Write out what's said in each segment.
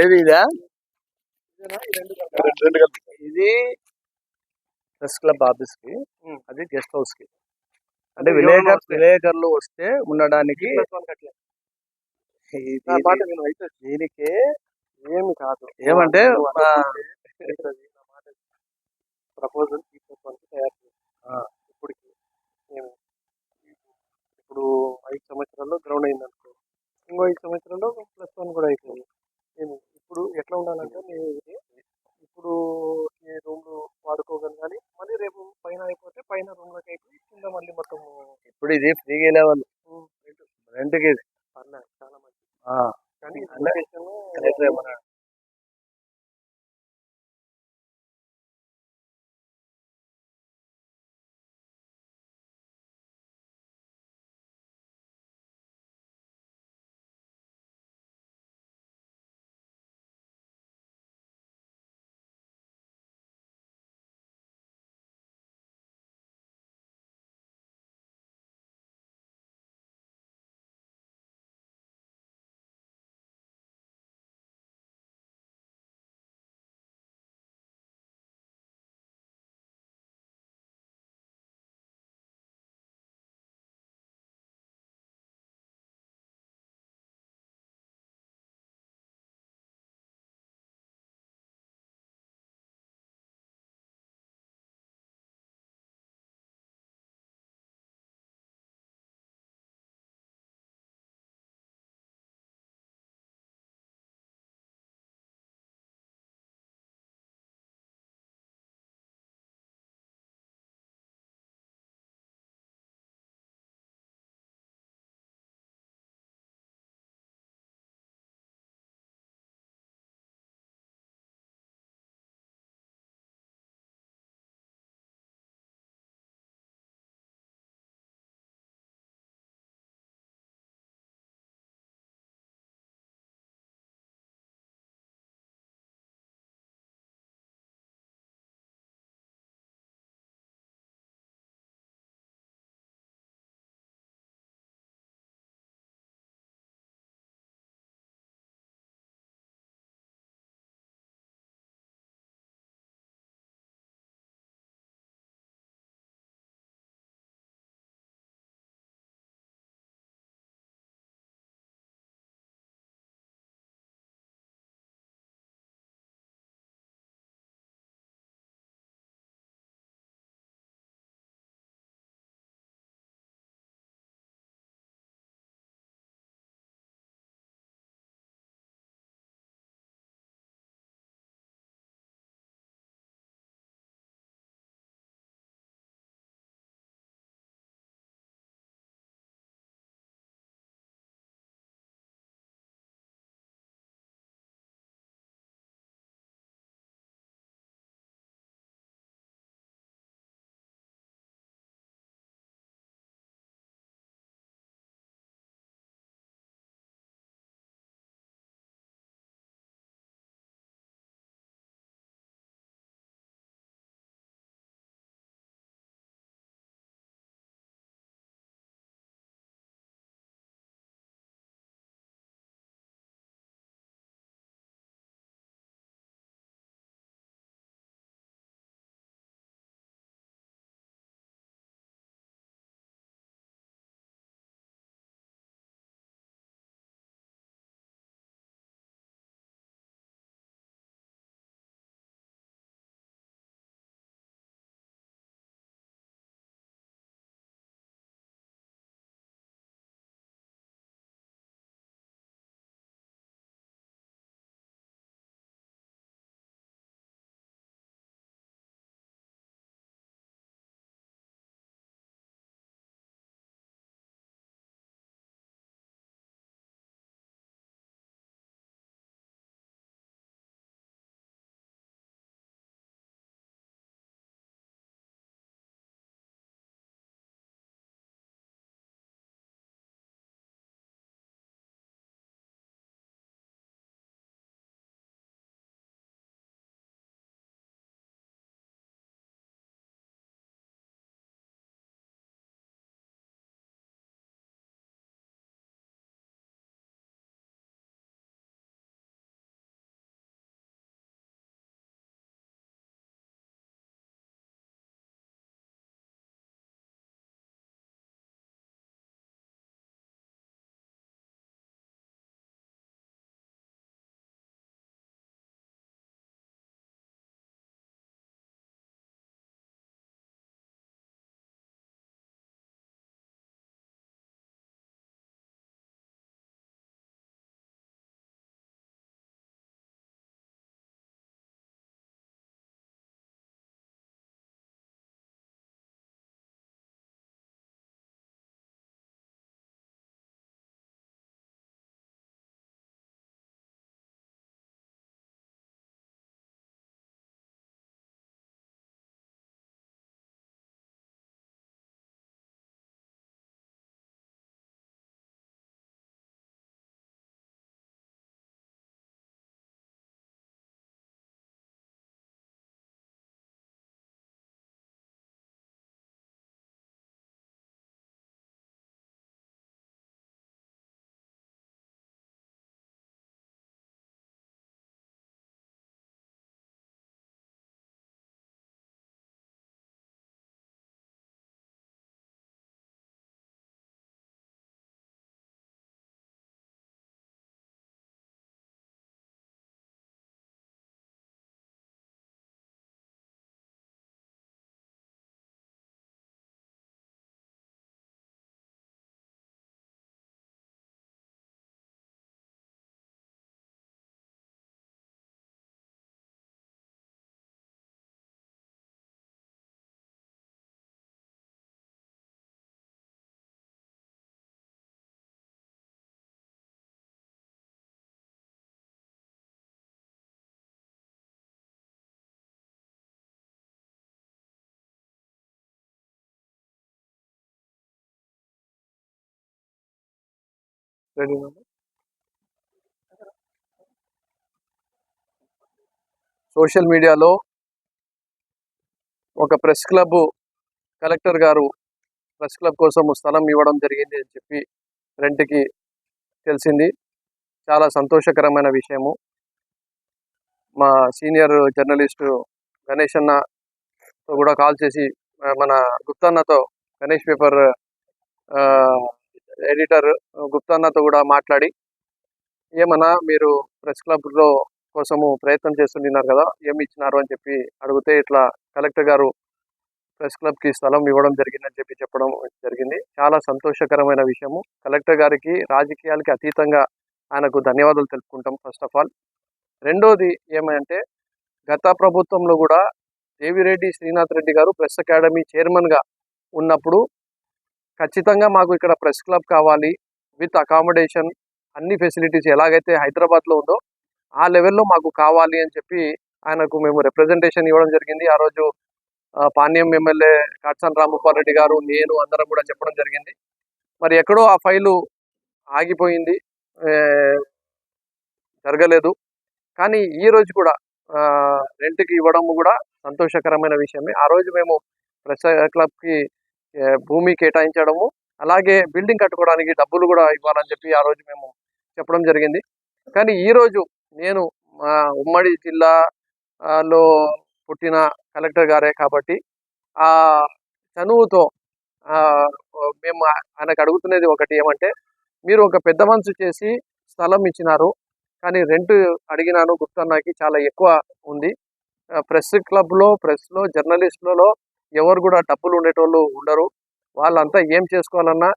ఏది ఇదా? ఇది ప్రెస్ క్లబ్ ఆఫీస్కి అది గెస్ట్ హౌస్కి. అంటే విలేకర్ విలేకరులు వస్తే ఉండడానికి దీనికి ఏమి కాదు. ఏమంటే ప్రపోజల్ తీసుకోవడానికి తయారు ఆ. ఇప్పటికి. మేము ఇప్పుడు ఐదు సంవత్సరాల్లో గ్రౌండ్ అయింది అనుకో ఇంకో ఐదు సంవత్సరాల్లో ప్లస్ వన్ కూడా అయిపోయింది. మేము ఇప్పుడు ఎట్లా ఉండాలంటే మేము ఇది ఇప్పుడు ఈ రూమ్లు వాడుకోగలగాలి మళ్ళీ రేపు పైన అయిపోతే పైన రూమ్లోకి అయిపోయి కింద మళ్ళీ మొత్తం ఇప్పుడు ఇది ఫ్రీగా లెవెల్. రెంట్కి ఇది. పర్లేదు చాలా మంచిది. కానీ రెడీ సోషల్ మీడియాలో ఒక ప్రెస్ క్లబ్ కలెక్టర్ గారు ప్రెస్ క్లబ్ కోసం స్థలం ఇవ్వడం జరిగింది అని చెప్పి రెంట్కి తెలిసింది. చాలా సంతోషకరమైన విషయము. మా సీనియర్ జర్నలిస్టు గణేష్ అన్నతో కూడా కాల్ చేసి మన గుప్తన్నతో గణేష్ పేపర్ ఎడిటర్ గుప్తాన్నతో కూడా మాట్లాడి ఏమన్నా మీరు ప్రెస్ క్లబ్లో కోసము ప్రయత్నం చేస్తున్నారు కదా ఏమి ఇచ్చినారు అని చెప్పి అడిగితే ఇట్లా కలెక్టర్ గారు ప్రెస్ క్లబ్కి స్థలం ఇవ్వడం జరిగిందని చెప్పి చెప్పడం జరిగింది. చాలా సంతోషకరమైన విషయము. కలెక్టర్ గారికి రాజకీయాలకి అతీతంగా ఆయనకు ధన్యవాదాలు తెలుపుకుంటాం ఫస్ట్ ఆఫ్ ఆల్. రెండోది ఏమంటే గత ప్రభుత్వంలో కూడా దేవిరెడ్డి శ్రీనాథ్ రెడ్డి గారు ప్రెస్ అకాడమీ చైర్మన్గా ఉన్నప్పుడు ఖచ్చితంగా మాకు ఇక్కడ ప్రెస్ క్లబ్ కావాలి. విత్ అకామిడేషన్ అన్ని ఫెసిలిటీస్ ఎలాగైతే హైదరాబాద్లో ఉందో ఆ లెవెల్లో మాకు కావాలి అని చెప్పి ఆయనకు మేము రిప్రజెంటేషన్ ఇవ్వడం జరిగింది. ఆ రోజు ఆ, పాణ్యం ఎమ్మెల్యే కాట్సాన్ రామగోపాల్ రెడ్డి గారు నేను అందరం కూడా చెప్పడం జరిగింది. మరి ఎక్కడో ఆ ఫైలు ఆగిపోయింది. జరగలేదు. కానీ ఈ రోజు కూడా రెంట్కి ఇవ్వడం కూడా సంతోషకరమైన విషయమే. ఆ రోజు మేము ప్రెస్ క్లబ్కి భూమి కేటాయించడము అలాగే బిల్డింగ్ కట్టుకోవడానికి డబ్బులు కూడా ఇవ్వాలని చెప్పి ఆ రోజు మేము చెప్పడం జరిగింది. కానీ ఈరోజు నేను మా ఉమ్మడి జిల్లాలో పుట్టిన కలెక్టర్ గారే కాబట్టి ఆ చనువుతో మేము ఆయనకు అడుగుతున్నది ఒకటి ఏమంటే మీరు ఒక పెద్ద మనసు చేసి స్థలం ఇచ్చినారు కానీ రెంట్ అడిగినాను గుప్తన్నకి చాలా ఎక్కువ ఉంది. ప్రెస్ క్లబ్లో ప్రెస్లో జర్నలిస్టులలో ఎవరు కూడా డబ్బులు ఉండేటోళ్ళు ఉండరు. వాళ్ళంతా ఏం చేసుకోవాలన్నా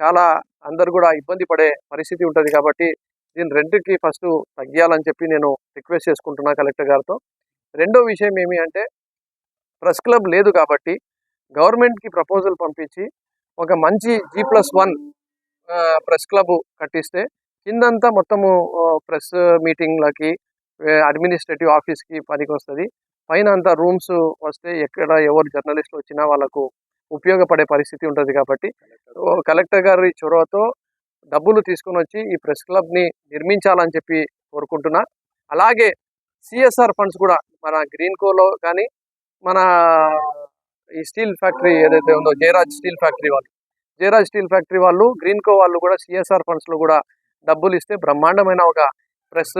చాలా అందరు కూడా ఇబ్బంది పడే పరిస్థితి ఉంటుంది కాబట్టి దీని రెంట్కి ఫస్ట్ తగ్గియాలని చెప్పి నేను రిక్వెస్ట్ చేసుకుంటున్నా కలెక్టర్ గారితో. రెండో విషయం ఏమి అంటే ప్రెస్ క్లబ్ లేదు కాబట్టి గవర్నమెంట్కి ప్రపోజల్ పంపించి ఒక మంచి G plus one press club కట్టిస్తే కిందంతా మొత్తము ప్రెస్ మీటింగ్లకి అడ్మినిస్ట్రేటివ్ ఆఫీస్కి పనికి వస్తుంది పైన అంతా రూమ్స్ వస్తే ఎక్కడ ఎవరు జర్నలిస్టులు వచ్చినా వాళ్ళకు ఉపయోగపడే పరిస్థితి ఉంటుంది కాబట్టి కలెక్టర్ గారి. చొరవతో డబ్బులు తీసుకొని వచ్చి ఈ ప్రెస్ క్లబ్ని నిర్మించాలని చెప్పి కోరుకుంటున్నా. అలాగే సిఎస్ఆర్ ఫండ్స్ కూడా మన గ్రీన్ కోలో కానీ మన ఈ స్టీల్ ఫ్యాక్టరీ ఏదైతే ఉందో జయరాజ్ స్టీల్ ఫ్యాక్టరీ వాళ్ళు జయరాజ్ స్టీల్ ఫ్యాక్టరీ వాళ్ళు గ్రీన్ కో వాళ్ళు కూడా సిఎస్ఆర్ ఫండ్స్లో కూడా డబ్బులు ఇస్తే బ్రహ్మాండమైన ఒక ప్రెస్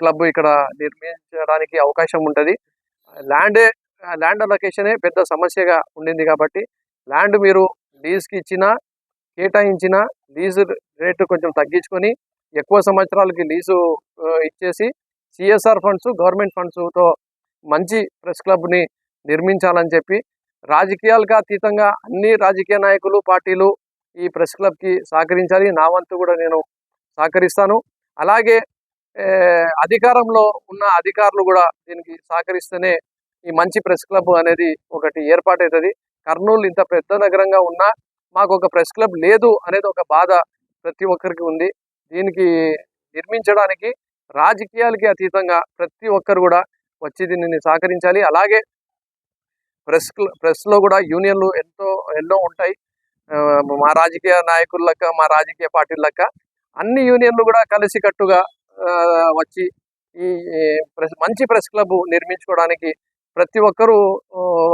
క్లబ్ ఇక్కడ నిర్మించడానికి అవకాశం ఉంటుంది. ల్యాండే ల్యాండ్ అలొకేషనే పెద్ద సమస్యగా ఉండింది కాబట్టి ల్యాండ్ మీరు లీజ్కి ఇచ్చినా కేటాయించిన లీజు రేటు కొంచెం తగ్గించుకొని ఎక్కువ సంవత్సరాలకి లీజు ఇచ్చేసి సిఎస్ఆర్ ఫండ్స్ గవర్నమెంట్ ఫండ్స్తో మంచి ప్రెస్ క్లబ్ని నిర్మించాలని చెప్పి రాజకీయాలకు అతీతంగా అన్ని రాజకీయ నాయకులు పార్టీలు ఈ ప్రెస్ క్లబ్కి సహకరించాలి. నా వంతు కూడా నేను సహకరిస్తాను. అలాగే అధికారంలో ఉన్న అధికారులు కూడా దీనికి సహకరిస్తేనే ఈ మంచి ప్రెస్ క్లబ్ అనేది ఒకటి ఏర్పాటవుతుంది కర్నూలు ఇంత పెద్ద నగరంగా ఉన్నా మాకు ఒక ప్రెస్ క్లబ్ లేదు అనేది ఒక బాధ ప్రతి ఒక్కరికి ఉంది. దీనికి నిర్మించడానికి రాజకీయాలకి అతీతంగా ప్రతి ఒక్కరు కూడా వచ్చి దీనిని సహకరించాలి. అలాగే ప్రెస్ ప్రెస్లో కూడా యూనియన్లు ఎంతో ఎన్నో ఉంటాయి. మా రాజకీయ నాయకుల లెక్క మా రాజకీయ పార్టీల లెక్క అన్ని యూనియన్లు కూడా కలిసికట్టుగా వచ్చి ఈ ప్రెస్ మంచి ప్రెస్ క్లబ్ నిర్మించుకోవడానికి ప్రతి ఒక్కరూ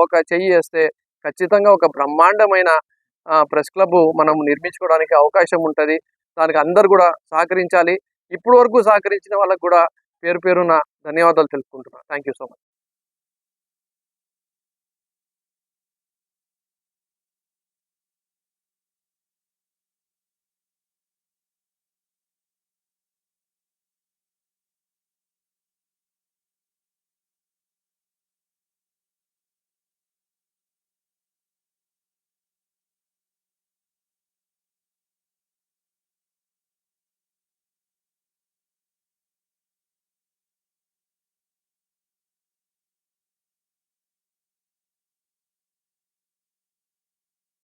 ఒక చెయ్యి వేస్తే ఖచ్చితంగా ఒక బ్రహ్మాండమైన ప్రెస్ క్లబ్ మనం నిర్మించుకోవడానికి అవకాశం ఉంటుంది. దానికి అందరు కూడా సహకరించాలి. ఇప్పటి వరకు సహకరించిన వాళ్ళకు కూడా పేరు పేరున ధన్యవాదాలు తెలుపుకుంటున్నాను థ్యాంక్ యూ సో మచ్.